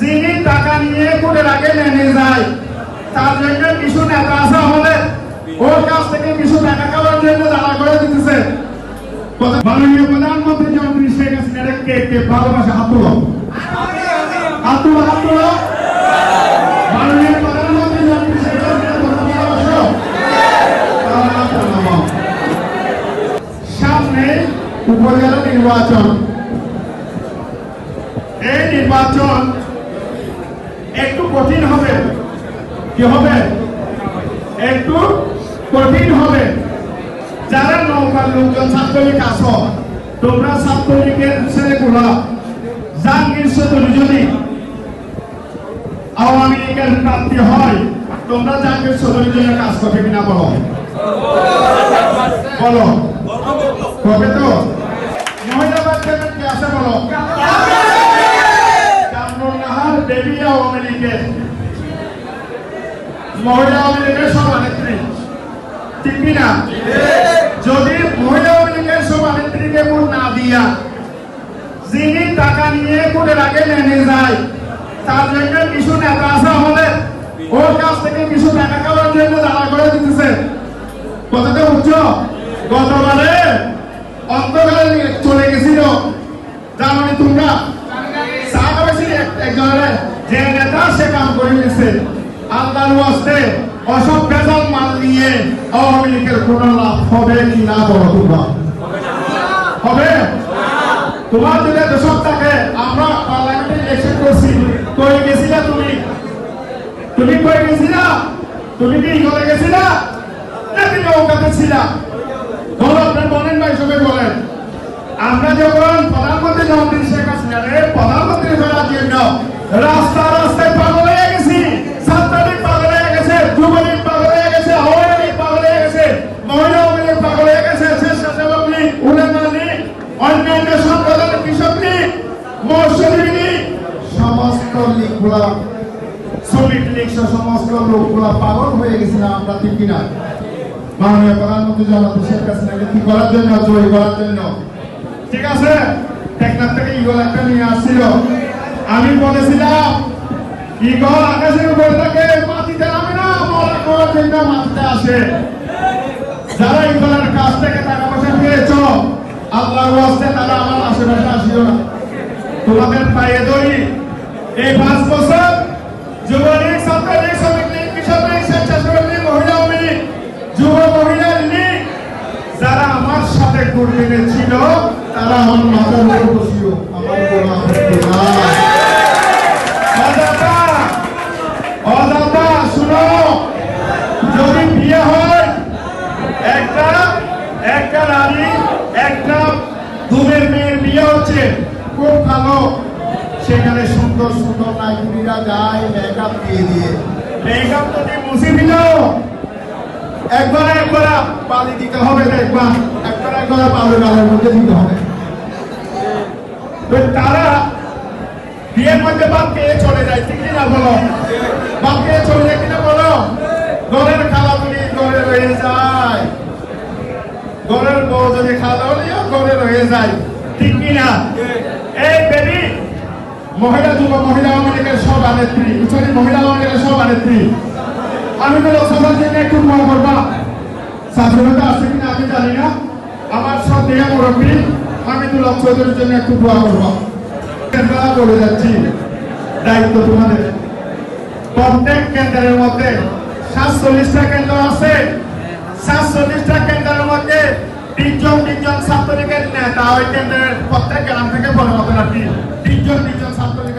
যিনি টাকা নিয়ে কোর্টের আগে নেমে যায় তার জন্য কিছু নেতা আছে আমাদের। ওর কাছ থেকে কিছু টাকা খাওয়ার জন্য দাঁড়া করে দিতেছে। মাননীয় প্রধানমন্ত্রী জনপ্রিয় শেখ হাসিনার কে কে হাত হাত তুলো হাত প্রধানমন্ত্রী সামনে উপজেলা নির্বাচন। এই নির্বাচন একটু কঠিন হবে। কি হবে? একটু কঠিন হবে। যারা নৌকার লোকজন, ছাত্রলীগ আসো, তোমরা ছাত্রলীগের ছেলেগুলা জাহাঙ্গীর চৌধুরী যদি আওয়ামী লীগের প্রার্থী হয়, তোমরা জাহাঙ্গীর চৌধুরীর জন্য কাজ করবে কিনা বলো? বলো। হবে তো? মহিলা বাচ্চাদের কি আছে বলো? নাহার আওয়ামী লীগের মহিলা আওয়ামী লীগের সভানেত্রী ঠিক কিনা যদি মহিলা আওয়ামী লীগের সভানেত্রীকে ভোট না দিয়া যিনি টাকা নিয়ে ভোটের আগে নেমে যায়, তার জন্য কিছু নেতা আছে আমাদের ওর কাছ থেকে কিছু টাকা খাওয়ার জন্য দাঁড়া করে দিতেছে। কথাটা উঠছো গতবারে অন্তকালে চলে গেছিল। জানো তোমরা? একজনের করে আমরা গেছিলা তুমি? কি করে গেছিলা? না, তুমি আপনার বলেন ভাই সবাই বলেন। আমরা যখন প্রধানমন্ত্রী জনপ্রিয় শেখ হাসিনারে প্রধানমন্ত্রী জন্য রাস্তা রাস্তায় পাগল হয়ে গেছি ছাত্রলীগ পাগল হয়ে গেছে যুবলীগ পাগল হয়ে গেছে আওয়ামী পাগল হয়ে গেছে মহিলা আওয়ামী পাগল হয়ে গেছে স্বেচ্ছাসেবক লীগ অন্যান্য সংগঠন কৃষক মৎস্যজীবী সমস্ত লীগগুলা সমস্ত লোকগুলা পাগল হয়ে গেছিলাম কিনা? মাননীয় জন্য ঠিক আছে? টেকনাফ থেকে নিয়ে আসছিল। আমি বলেছিলাম ইগল আকাশের উপরে থাকে, মাটিতে নামে না, মরা করার জন্য মাটিতে আসে। যারা ইগলের কাছ থেকে টাকা পয়সা পেয়েছ, আল্লাহর ওয়াস্তে তারা আমার আশেপাশে আসিও না। তোমাদের পায়ে ধরি। এই পাঁচ বছর যুবলীগ, ছাত্রলীগ শ্রমিক যারা আমার সাথে গুরবিনে ছিল, তারা আমার মাথার উপর বসিও আমার উপর না বসিও না। অদাতা, অদাতা, শুনো, যদি বিয়ে হয় একটা একটা নারী একটা দুধের মেয়ের বিয়ে হচ্ছে খুব ভালো সেখানে সুন্দর সুন্দর নায়িকা যায় মেকআপ দিয়ে দিয়ে। মেকআপ যদি মুছে দিল। একবার একবার পানি দিতে হবে না একবার। একবার পানি গালের মধ্যে দিতে হবে। তো তারা বিয়ের মধ্যে বাপ পেয়ে চলে যায় ঠিক না বলো? বাপ পেয়ে চলে যায় কিনা বলো? ঘরের খালাগুলি ঘরে রয়ে যায়। ঘরের বউ যদি খালাগুলিও ঘরে রয়ে যায় ঠিক কিনা? এই বেবি মহিলা যুব, মহিলা অনেকের সভানেত্রী। সরি মহিলা অনেকের সভানেত্রী। আমি তো লোকসভার জন্য একটু দোয়া করবা স্বাধীনতা আছে কিনা আমি জানি না। আমার সব দেহ মুরব্বী আমি তো লোক চৌধুরীর জন্য একটু দোয়া করব বেলা যাচ্ছি, দায়িত্ব তোমাদের। প্রত্যেক কেন্দ্রের মধ্যে সাতচল্লিশটা কেন্দ্র আছে। সাতচল্লিশটা কেন্দ্রের মধ্যে তিনজন তিনজন ছাত্রলীগের নেতা ওই কেন্দ্রের প্রত্যেক গ্রাম থেকে বলে মতো নাকি তিনজন তিনজন ছাত্রলীগ